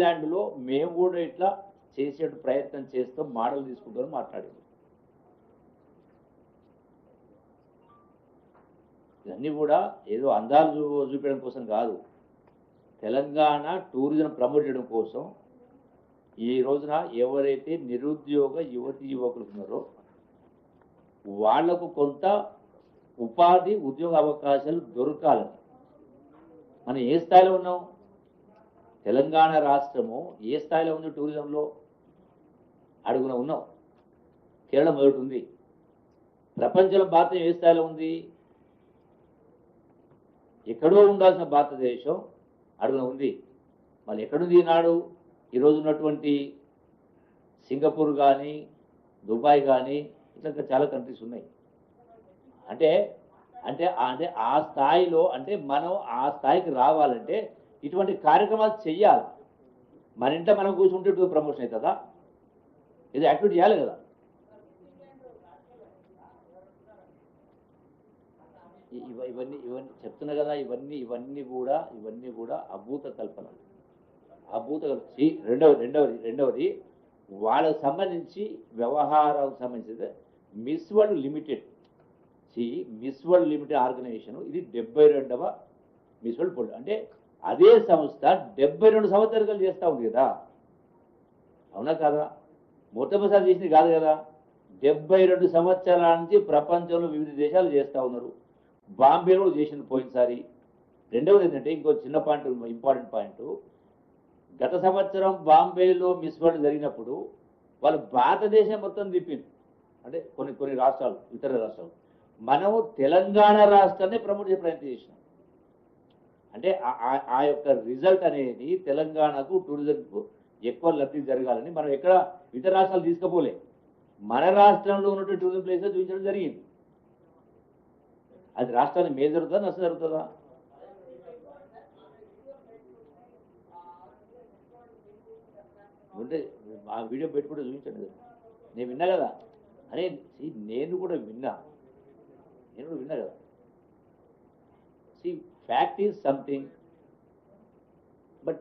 థాయిలాండ్లో మేము కూడా ఇట్లా చేసే ప్రయత్నం చేస్తాం మోడల్ తీసుకుంటామని మాట్లాడారు ఇవన్నీ కూడా ఏదో అందాలు చూ చూపించడం కోసం కాదు. తెలంగాణ టూరిజం ప్రమోట్ చేయడం కోసం ఈ రోజున ఎవరైతే నిరుద్యోగ యువతి యువకులు ఉన్నారో వాళ్ళకు కొంత ఉపాధి ఉద్యోగ అవకాశాలు దొరకాలని. మనం ఏ స్థాయిలో ఉన్నాం? తెలంగాణ రాష్ట్రము ఏ స్థాయిలో ఉంది టూరిజంలో? అడుగున ఉన్నాం కేరళ మొదటి ఉంది ప్రపంచంలో భారతదేశం ఏ స్థాయిలో ఉంది? ఎక్కడో ఉండాల్సిన భారతదేశం అడుగున ఉంది. మళ్ళీ ఎక్కడుంది ఈనాడు? ఈరోజు ఉన్నటువంటి సింగపూర్ కానీ దుబాయ్ కానీ ఇట్లా చాలా కంట్రీస్ ఉన్నాయి. అంటే అంటే అంటే ఆ స్థాయిలో అంటే మనం ఆ స్థాయికి రావాలంటే ఇటువంటి కార్యక్రమాలు చెయ్యాలి. మన ఇంట మనం కూర్చుంటే టూర్ ప్రమోషన్ అవుతుందా ఇది యాక్టివిటీ చేయాలి కదా. ఇవన్నీ ఇవన్నీ చెప్తున్నా కదా ఇవన్నీ ఇవన్నీ కూడా ఇవన్నీ కూడా అభూత కల్పనలు. అభూత కల్పించి రెండవ రెండవది రెండవది రెండవది వాళ్ళకు సంబంధించి వ్యవహారాలకు సంబంధించి మిస్ వరల్డ్ లిమిటెడ్. సి మిస్ వరల్డ్ లిమిటెడ్ ఆర్గనైజేషన్ ఇది డెబ్బై రెండవ మిస్ వరల్డ్ పోటీ అంటే అదే సంస్థ డెబ్బై రెండు సంవత్సరాలు చేస్తూ ఉంది కదా. అవునా కాదా? మొట్టమొదటిసారి చేసింది కాదు కదా. డెబ్బై రెండు సంవత్సరాల నుంచి ప్రపంచంలో వివిధ దేశాలు చేస్తూ ఉన్నారు. బాంబేలో చేసిన చేసింది పోయినసారి. రెండవది ఏంటంటే ఇంకో చిన్న పాయింట్ ఇంపార్టెంట్ పాయింట్. గత సంవత్సరం బాంబేలో మిస్ వరల్డ్ జరిగినప్పుడు వాళ్ళు భారతదేశం మొత్తం తిప్పింది. అంటే కొన్ని కొన్ని రాష్ట్రాలు ఇతర రాష్ట్రాలు. మనము తెలంగాణ రాష్ట్రాన్ని ప్రమోట్ చేసే ప్రయత్నం చేసినాం. అంటే ఆ- ఆ- యొక్క రిజల్ట్ అనేది తెలంగాణకు టూరిజంకు ఎక్కువ లబ్ధి జరగాలని మనం ఎక్కడ ఇతర రాష్ట్రాలు తీసుకుపోలే. మన రాష్ట్రంలో ఉన్నటువంటి టూరిజం ప్లేసెస్ చూపించడం జరిగింది. అది రాష్ట్రానికి మేలు జరుగుతుందా నష్టం జరుగుతుందా? ఉంటే ఆ వీడియో పెట్టుకుంటే చూపించండి. నేను విన్నా కదా. అరే నేను కూడా విన్నా. నేను కూడా విన్నా కదా. సి fact is something but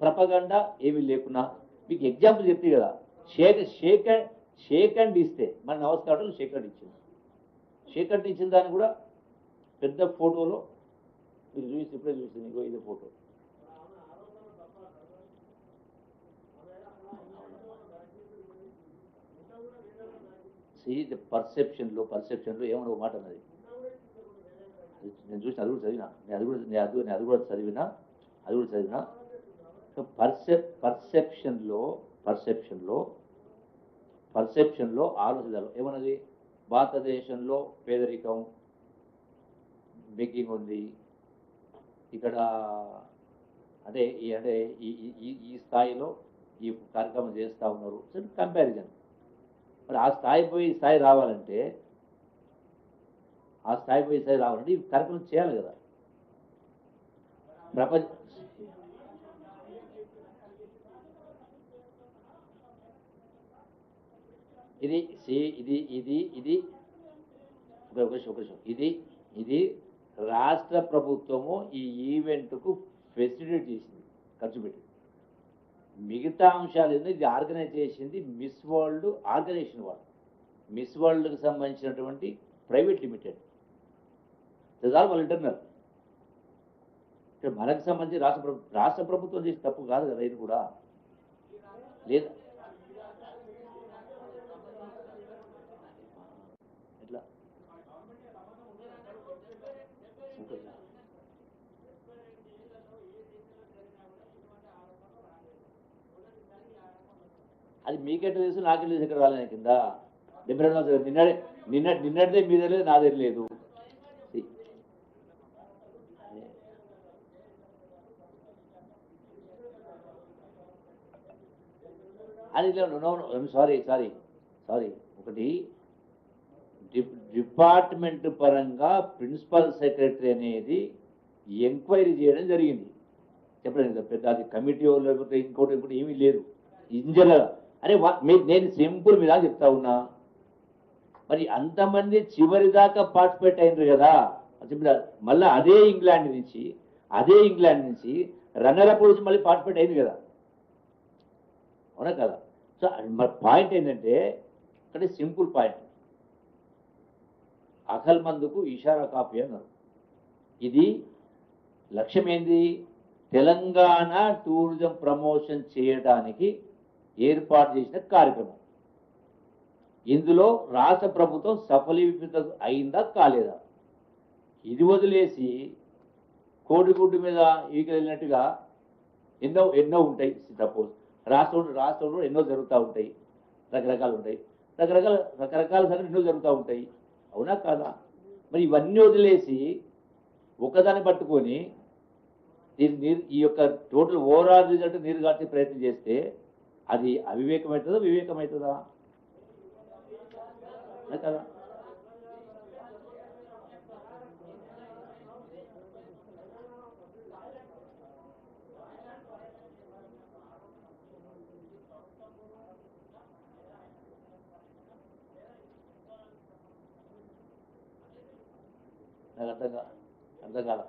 propaganda ఏమీ లేకున్నా మీకు ఎగ్జాంపుల్ చెప్తే కదా షేక్ షేక్ అండ్ షేక్ అండ్ ఇస్తే మన నమస్కారం షేక్ అండ్ ఇచ్చింది. షేక్ అండ్ ఇచ్చిన దాన్ని కూడా పెద్ద ఫోటోలో మీరు చూసి ఇప్పుడే చూసింది ఇంకో ఇదే ఫోటో. సీ ది పర్సెప్షన్లో పర్సెప్షన్లో ఏమన్నా ఒక మాట అన్నది. అది నేను చూసిన అది కూడా చదివినా. నేను అది కూడా నేను అది నేను అది కూడా చదివినా అది కూడా చదివినా సో పర్సెప్ పర్సెప్షన్లో పర్సెప్షన్లో పర్సెప్షన్లో ఆలోచనలు. ఏమన్నది? భారతదేశంలో పేదరికం బెగ్గింగ్ ఉంది. ఇక్కడ అంటే ఈ అంటే ఈ ఈ- స్థాయిలో ఈ కార్యక్రమం చేస్తూ ఉన్నారు. కంపారిజన్ మరి ఆ స్థాయి పోయి ఈ స్థాయి రావాలంటే ఆ స్థాయి పోయి ఈ స్థాయి రావాలంటే ఈ కార్యక్రమం చేయాలి కదా. ప్రపంచ ఇది సి- ఇది ఇది ఇది. ఒక నిమిషం, ఇది ఇది రాష్ట్ర ప్రభుత్వము ఈ ఈవెంట్కు ఫెసిలిటేట్ చేసింది ఖర్చు పెట్టింది. మిగతా అంశాలు ఏందో ఇది ఆర్గనైజ్ చేసింది మిస్ వరల్డ్ ఆర్గనైజేషన్ వాళ్ళు. మిస్ వరల్డ్కి సంబంధించినటువంటి ప్రైవేట్ లిమిటెడ్. ఆల్ వాళ్ళ ఇంటర్నల్. ఇక్కడ మనకు సంబంధించి రాష్ట్ర ప్రభుత్వం రాష్ట్ర ప్రభుత్వం చేసి తప్పు కాదు కదా ఇది కూడా. లేదా. ఎట్లా? అది మీకెట్ట తెలుసు నాకే తెలుసు ఇక్కడ రాలేదు కింద. డెబ్బై రెండు నిన్న నిన్నటిదే మీద లేదు నాదే లేదు. అది సారీ సారీ సారీ ఒకటి డిపార్ట్మెంట్ పరంగా ప్రిన్సిపల్ సెక్రటరీ అనేది ఎంక్వైరీ చేయడం జరిగింది. చెప్పలేదు కదా, పెద్ద అది కమిటీ లేకపోతే ఇంకోటి ఇంకోటి ఏమీ లేదు. ఇంజనరల్ అరే మీ- నేను సింపుల్ మీద చెప్తా ఉన్నా. మరి అంతమంది చివరి దాకా పార్టిసిపేట్ అయినారు కదా. చెప్పిన మళ్ళీ అదే ఇంగ్లాండ్ నుంచి అదే ఇంగ్లాండ్ నుంచి రన్నర్ అప్ నుంచి మళ్ళీ పార్టిసిపేట్ అయింది కదా. అవునా కదా? సో మరి పాయింట్ ఏంటంటే ఇక్కడ సింపుల్ పాయింట్. అకల్ మందుకు ఇషారా కాపీ అన్నారు. ఇది లక్ష్యం ఏంది తెలంగాణ టూరిజం ప్రమోషన్ చేయడానికి ఏర్పాటు చేసిన కార్యక్రమం. ఇందులో రాష్ట్ర ప్రభుత్వం సఫలీకృత అయిందా కాలేదా? ఇది వదిలేసి కోడిగుడ్డు మీద ఈక ఎన్నో ఎన్నో ఉంటాయి సపోజ్. రాష్ట్రంలో రాష్ట్రంలో ఎన్నో జరుగుతూ ఉంటాయి. రకరకాలు ఉంటాయి. రకరకాల రకరకాల సంగతి ఎన్నో జరుగుతూ ఉంటాయి. అవునా కాదా? మరి ఇవన్నీ వదిలేసి ఒకదాన్ని పట్టుకొని దీన్ని నీరు ఈ యొక్క టోటల్ ఓవరాల్ రిజల్ట్ నీరు గార్చే ప్రయత్నం చేస్తే అది అవివేకమవుతుందా వివేకమవుతుందా? కదా? నాకు అర్థం కా అర్థం కాల.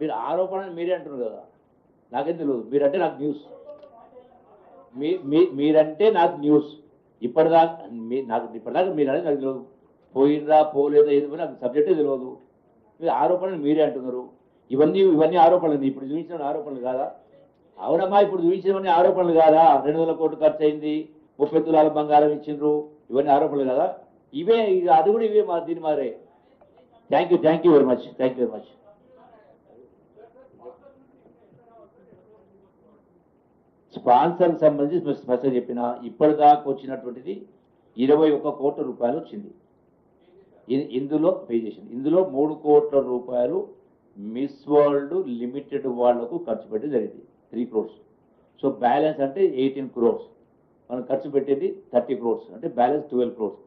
మీరు ఆరోపణ మీరే అంటున్నారు కదా. నాకేం తెలియదు మీరంటే నాకు న్యూస్. మీ మీ- మీరంటే నాకు న్యూస్. ఇప్పటిదాకా మీ నాకు ఇప్పటిదాకా మీరు అనేది నాకు తెలియదు పోయిందా పోలేదా ఏదో నాకు సబ్జెక్టే తెలియదు మీరు ఆరోపణలు మీరే అంటున్నారు. ఇవన్నీ ఇవన్నీ ఆరోపణలు. ఇప్పుడు చూపించిన ఆరోపణలు కాదా? అవునమ్మా ఇప్పుడు చూపించినవన్నీ ఆరోపణలు కాదా? రెండు వందల కోట్లు ఖర్చు అయింది ముప్పై తులాల బంగారం ఇచ్చిండ్రు ఇవన్నీ ఆరోపణలు కదా? ఇవే ఇక అది కూడా ఇవే మా దీని మారే. Thank you thank you very much thank you very much sponsor సంబంధించి స్పెషల్ స్పష్టంగా చెప్పిన ఇప్పటిదాకా వచ్చినటువంటిది ఇరవై ఒక్క కోట్ల రూపాయలు వచ్చింది. ఇందులో పే చేసింది. ఇందులో మూడు కోట్ల రూపాయలు మిస్ వరల్డ్ లిమిటెడ్ వాళ్ళకు ఖర్చు పెట్టి జరిగింది. త్రీ క్రోర్స్. సో బ్యాలెన్స్ అంటే ఎయిటీన్ క్రోర్స్. మనం ఖర్చు పెట్టేది థర్టీ క్రోర్స్. అంటే బ్యాలెన్స్ ట్వెల్వ్ క్రోర్స్.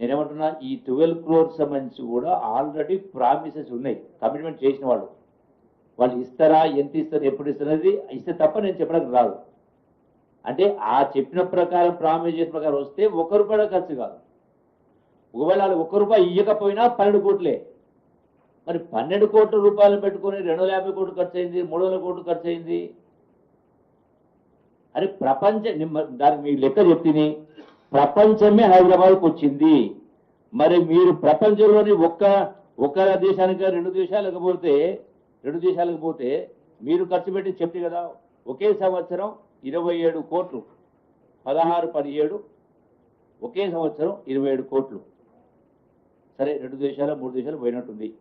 నేనేమంటున్నా ఈ ట్వెల్వ్ క్రోర్స్ సంబంధించి కూడా ఆల్రెడీ ప్రామిసెస్ ఉన్నాయి. కమిట్మెంట్ చేసిన వాళ్ళు. వాళ్ళు ఇస్తారా ఎంత ఇస్తారు ఎప్పుడు ఇస్తారనేది ఇస్తే తప్ప నేను చెప్పడానికి రాదు. అంటే ఆ చెప్పిన ప్రకారం ప్రామిస్ చేసిన ప్రకారం వస్తే ఒక్క రూపాయి ఖర్చు కాదు. ఒకవేళ వాళ్ళు ఒక్క రూపాయి ఇవ్వకపోయినా పన్నెండు కోట్లే. మరి పన్నెండు కోట్ల రూపాయలు పెట్టుకొని రెండు వందల యాభై కోట్లు ఖర్చు అయింది మూడు వందల కోట్లు ఖర్చు అయింది. అరే ప్రపంచ నిమ్మ- దానికి మీకు లెక్క చెప్తిని. ప్రపంచమే హైదరాబాద్కు వచ్చింది. మరి మీరు ప్రపంచంలోని ఒక్క ఒక్క దేశానికి రెండు దేశాలకు పోతే రెండు దేశాలకు పోతే మీరు ఖర్చు పెట్టి చెప్తే కదా ఒకే సంవత్సరం ఇరవై ఏడు కోట్లు. పదహారు పదిహేడు ఒకే సంవత్సరం ఇరవై ఏడు కోట్లు. సరే రెండు దేశాలు మూడు దేశాలు పోయినట్టుంది.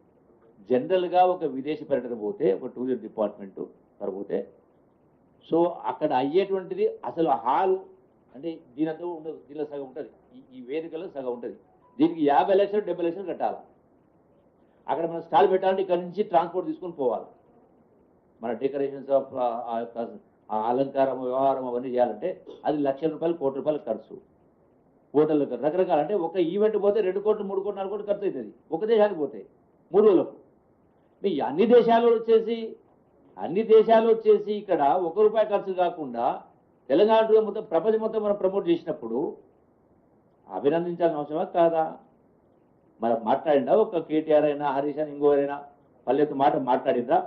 జనరల్గా ఒక విదేశీ పర్యటన పోతే ఒక టూరిజం డిపార్ట్మెంట్ పోతే సో అక్కడ అయ్యేటువంటిది అసలు హాల్ అంటే దీనంతా ఉండదు దీనిలో సగం ఉంటుంది. ఈ- వేదికలో సగం ఉంటుంది. దీనికి యాభై లక్షలు డెబ్బై లక్షలు కట్టాలి? అక్కడ మనం స్టాల్ పెట్టాలంటే ఇక్కడ నుంచి ట్రాన్స్పోర్ట్ తీసుకొని పోవాలి. మన డెకరేషన్స్ ఆఫ్ ఆ యొక్క ఆ అలంకారం వ్యవహారం అవన్నీ చేయాలంటే అది లక్షల రూపాయలు కోటి రూపాయలు ఖర్చు. హోటల్ రకరకాల అంటే ఒక ఈవెంట్ పోతే రెండు కోట్లు మూడు కోట్లు నాలుగు కోట్లు ఖర్చు అవుతుంది. ఒక దేశానికి పోతే మూడు రోజులకు మీ అన్ని దేశాలు వచ్చేసి అన్ని దేశాలు వచ్చేసి ఇక్కడ ఒక రూపాయి ఖర్చు కాకుండా తెలంగాణ మొత్తం ప్రపంచం మొత్తం మనం ప్రమోట్ చేసినప్పుడు అభినందించాల్సిన అవసరమా కాదా? మనం మాట్లాడినా ఒక కేటీఆర్ అయినా హరీష్ అని ఇంకోరైనా పల్లెత్తు మాట మాట్లాడిందా?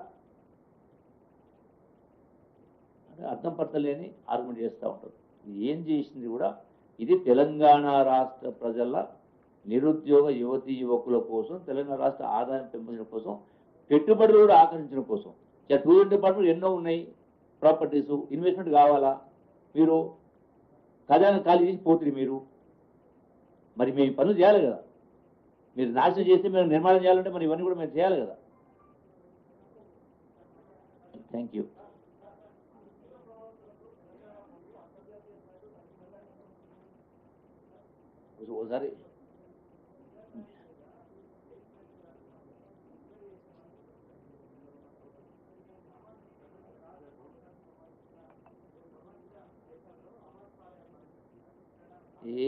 అంటే అర్థం పడతలేని ఆర్గ్యుమెంట్ చేస్తూ ఉంటారు. ఏం చేసింది కూడా ఇది తెలంగాణ రాష్ట్ర ప్రజల నిరుద్యోగ యువతి యువకుల కోసం తెలంగాణ రాష్ట్ర ఆదాయం పెంపొందడం కోసం పెట్టుబడులు కూడా ఆకర్షించడం కోసం. టూరిజం డిపార్ట్మెంట్ ఎన్నో ఉన్నాయి. ప్రాపర్టీస్ ఇన్వెస్ట్మెంట్ కావాలా? మీరు ఖజానా ఖాళీ చేసి పోతుంది మీరు. మరి మేము పనులు చేయాలి కదా. మీరు నాశనం చేస్తే మేము నిర్మాణం చేయాలంటే మరి ఇవన్నీ కూడా మేము చేయాలి కదా. థ్యాంక్ యూ ఒకసారి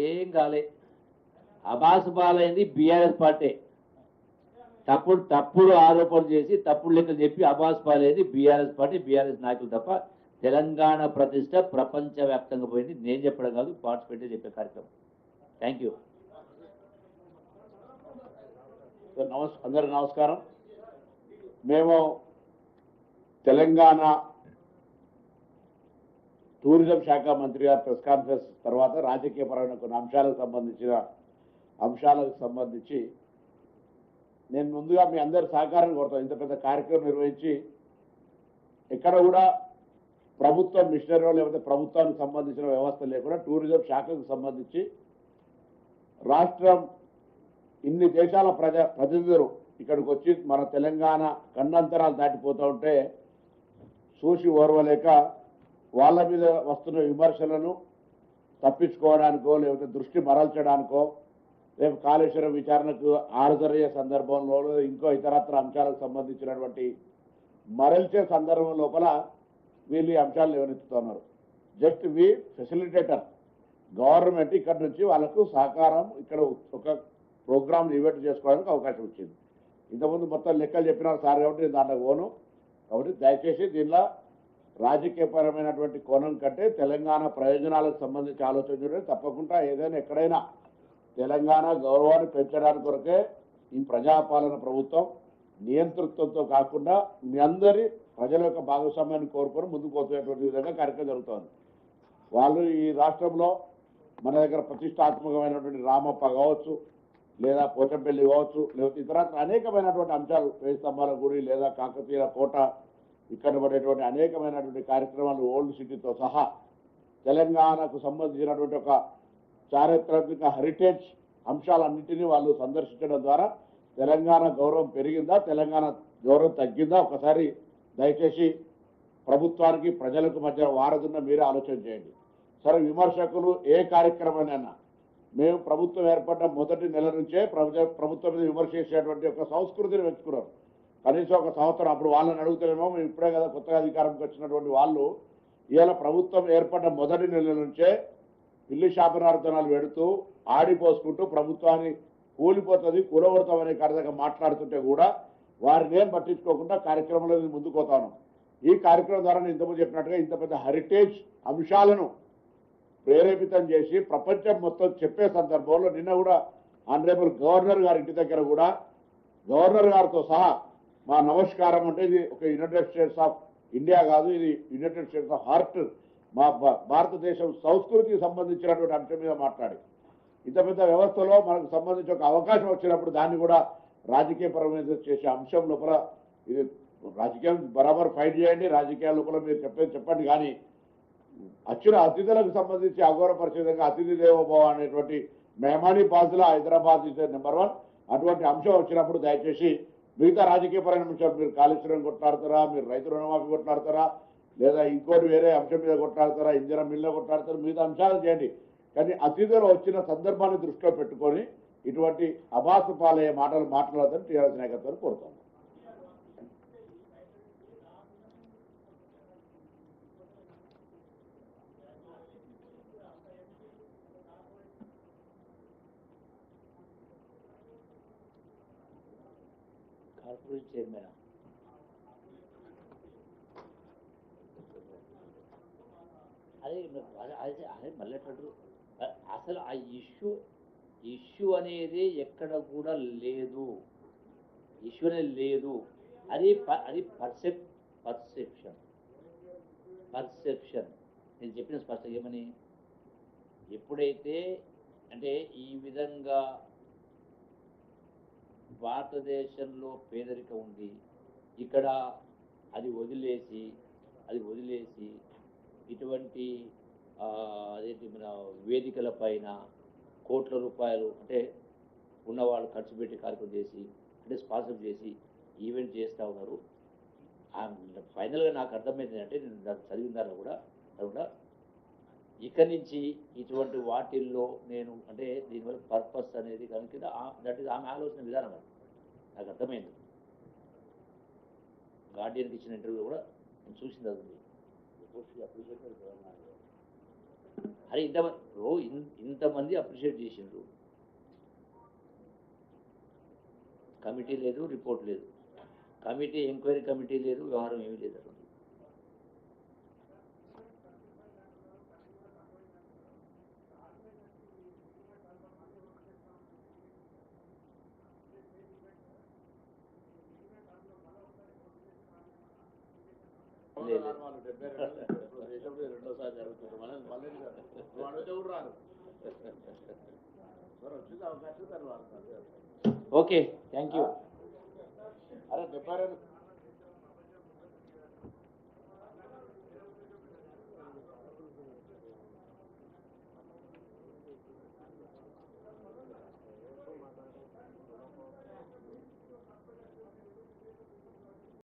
ఏం కాలే. అబాస్ పాలైంది బీఆర్ఎస్ పార్టీ. తప్పుడు తప్పుడు ఆరోపణలు చేసి తప్పుడు లెక్కలు చెప్పి అబాస్ పాలైంది బీఆర్ఎస్ పార్టీ బీఆర్ఎస్ నాయకులు తప్ప తెలంగాణ ప్రతిష్ట ప్రపంచవ్యాప్తంగా పోయింది. నేను చెప్పడం కాదు పార్టిసిపేట్ చెప్పే కార్యక్రమం. థ్యాంక్ యూ నమస్ అందరికి నమస్కారం. మేము తెలంగాణ టూరిజం శాఖ మంత్రి గారు ప్రెస్ కాన్ఫరెన్స్ తర్వాత రాజకీయపరమైన కొన్ని అంశాలకు సంబంధించిన అంశాలకు సంబంధించి నేను ముందుగా మీ అందరి సహకారం కోరుతాను. ఇంత పెద్ద కార్యక్రమం నిర్వహించి ఎక్కడ కూడా ప్రభుత్వం మిషనరీ లేకపోతే ప్రభుత్వానికి సంబంధించిన వ్యవస్థ లేకుండా టూరిజం శాఖకు సంబంధించి రాష్ట్రం ఇన్ని దేశాల ప్రజా ప్రతినిధులు ఇక్కడికి వచ్చి మన తెలంగాణ కన్నంతరాలు దాటిపోతూ ఉంటే చూసి ఓర్వలేక వాళ్ళ మీద వస్తున్న విమర్శలను తప్పించుకోవడానికో లేకపోతే దృష్టి మరల్చడానికో రేపు కాళేశ్వరం విచారణకు ఆరుదరయ్యే సందర్భంలో ఇంకో ఇతరత్ర అంశాలకు సంబంధించినటువంటి మరల్చే సందర్భం లోపల వీళ్ళు ఈ అంశాలు లేవనెత్తుతున్నారు. Just we facilitator. గవర్నమెంట్ ఇక్కడ నుంచి వాళ్ళకు సహకారం ఇక్కడ ఒక ప్రోగ్రామ్ ఈవెంట్ చేసుకోవడానికి అవకాశం వచ్చింది. ఇంతకుముందు మొత్తం లెక్కలు చెప్పినారు సార్ కాబట్టి నేను దాంట్లో పోను. కాబట్టి దయచేసి దీనిలో రాజకీయపరమైనటువంటి కోణం కంటే తెలంగాణ ప్రయోజనాలకు సంబంధించి ఆలోచన తప్పకుండా. ఏదైనా ఎక్కడైనా తెలంగాణ గౌరవాన్ని పెంచడానికి కొరకే ఈ ప్రజాపాలన ప్రభుత్వం నియంతృత్వంతో కాకుండా మీ అందరి ప్రజల యొక్క భాగస్వామ్యాన్ని కోరుకొని ముందుకు పోతున్నటువంటి విధంగా కార్యక్రమం జరుగుతోంది. వాళ్ళు ఈ రాష్ట్రంలో మన దగ్గర ప్రతిష్టాత్మకమైనటువంటి రామప్ప కావచ్చు లేదా పోచంపల్లి కావచ్చు లేకపోతే ఇతర అనేకమైనటువంటి అంశాలు వేయి స్తంభాల గుడి లేదా కాకతీయ కోట ఇక్కడ పడేటువంటి అనేకమైనటువంటి కార్యక్రమాలు ఓల్డ్ సిటీతో సహా తెలంగాణకు సంబంధించినటువంటి ఒక చారిత్రాత్మక హెరిటేజ్ అంశాలన్నింటినీ వాళ్ళు సందర్శించడం ద్వారా తెలంగాణ గౌరవం పెరిగిందా తెలంగాణ గౌరవం తగ్గిందా? ఒకసారి దయచేసి ప్రభుత్వానికి ప్రజలకు మధ్య వారదున్న మీరే ఆలోచన చేయండి. సరే విమర్శకులు ఏ కార్యక్రమానైనా మేము ప్రభుత్వం ఏర్పడ్డ మొదటి నెల నుంచే ప్రభుత్వం మీద విమర్శ చేసేటువంటి ఒక సంస్కృతిని వెతుకున్నారు కనీసం ఒక సంవత్సరం అప్పుడు వాళ్ళని అడుగుతారేమో మేము ఇప్పుడే కదా కొత్తగా అధికారంకి వచ్చినటువంటి వాళ్ళు ఇవాళ ప్రభుత్వం ఏర్పడ్డ మొదటి నెల నుంచే పిల్లి శాపనార్థనాలు పెడుతూ ఆడిపోసుకుంటూ ప్రభుత్వాన్ని కూలిపోతుంది కూలవడతాం అనే కథగా మాట్లాడుతుంటే కూడా వారిని ఏం పట్టించుకోకుండా కార్యక్రమంలో ముందుకు పోతాను ఈ కార్యక్రమం ద్వారా నేను ఇంతకుముందు చెప్పినట్టుగా ఇంత పెద్ద హెరిటేజ్ అంశాలను ప్రేరేపితం చేసి ప్రపంచం మొత్తం చెప్పే సందర్భంలో నిన్న కూడా ఆనరేబుల్ గవర్నర్ గారి ఇంటి దగ్గర కూడా గవర్నర్ గారితో సహా మా నమస్కారం అంటే ఇది ఒక యునైటెడ్ స్టేట్స్ ఆఫ్ ఇండియా కాదు ఇది యునైటెడ్ స్టేట్స్ ఆఫ్ హార్ట్ మా భా- భారతదేశం సంస్కృతికి సంబంధించినటువంటి అంశం మీద మాట్లాడి. ఇంత పెద్ద వ్యవస్థలో మనకు సంబంధించి ఒక అవకాశం వచ్చినప్పుడు దాన్ని కూడా రాజకీయపరమైన చేసే అంశం లోపల ఇది రాజకీయం బరాబర్ ఫైట్ చేయండి రాజకీయాల లోపల మీరు చెప్పేది చెప్పండి కానీ వచ్చిన అతిథులకు సంబంధించి అఘోరపరిచే విధంగా అతిథి దేవోభవ అనేటువంటి మెహమాని బాజులో హైదరాబాద్ ఇస్ నెంబర్ వన్ అటువంటి అంశం వచ్చినప్పుడు దయచేసి మిగతా రాజకీయపరమైన అంశాలు మీరు కాళేశ్వరం కొట్లాడతారా మీరు రైతు రుణమాఫీ కొట్లాడతారా లేదా ఇంకోటి వేరే అంశం మీద కొట్లాడతారా ఇంజన మిల్లో కొట్లాడతారా మిగతా అంశాలు చేయండి. కానీ అతిథులు వచ్చిన సందర్భాన్ని దృష్టిలో పెట్టుకొని ఇటువంటి అభాసు పాలయ్యే మాటలు మాట్లాడదని టీఆర్ఎస్ నాయకత్వాన్ని కోరుతాం. అదే అది అదే- మళ్ళీ అసలు ఆ ఇష్యూ ఇష్యూ అనేది ఎక్కడ కూడా లేదు. ఇష్యూ అనేది లేదు. అది ప- అది పర్సెప్ పర్సెప్షన్. పర్సెప్షన్. నేను చెప్పిన స్పష్టం ఏమని? ఎప్పుడైతే అంటే ఈ విధంగా భారతదేశంలో పేదరికం ఉంది ఇక్కడ అది వదిలేసి అది వదిలేసి ఇటువంటి అదేంటి మన వేదికల పైన కోట్ల రూపాయలు అంటే ఉన్నవాళ్ళు ఖర్చు పెట్టి కార్యక్రమం చేసి అంటే స్పాన్సర్ చేసి ఈవెంట్ చేస్తూ ఉన్నారు. ఫైనల్గా నాకు అర్థమైంది అంటే నేను దాన్ని చదివిన దానిలో కూడా అది కూడా ఇక్కడి నుంచి ఇటువంటి వాటిల్లో నేను అంటే దీనివల్ల పర్పస్ అనేది కనుక దట్ ఈస్ ఆమె ఆలోచన విధానం అది. నాకు అర్థమైంది. గార్డియన్కి ఇచ్చిన ఇంటర్వ్యూ కూడా నేను చూసింది అది ఉంది. అరే ఇంతమంది ఓ ఇంతమంది అప్రిషియేట్ చేసిండ్రు. కమిటీ లేదు రిపోర్ట్ లేదు. కమిటీ ఎంక్వైరీ కమిటీ లేదు వ్యవహారం ఏమీ లేదు అసలు లేదు. రాను వాళ్ళు డెబ్బై రెండు ఇప్పుడు దేశంలో రెండోసారి జరుగుతుంది. మన మళ్ళీ వచ్చింది అవకాశం తర్వాత ఓకే థ్యాంక్ యూ. అరే డెబ్బై రెండు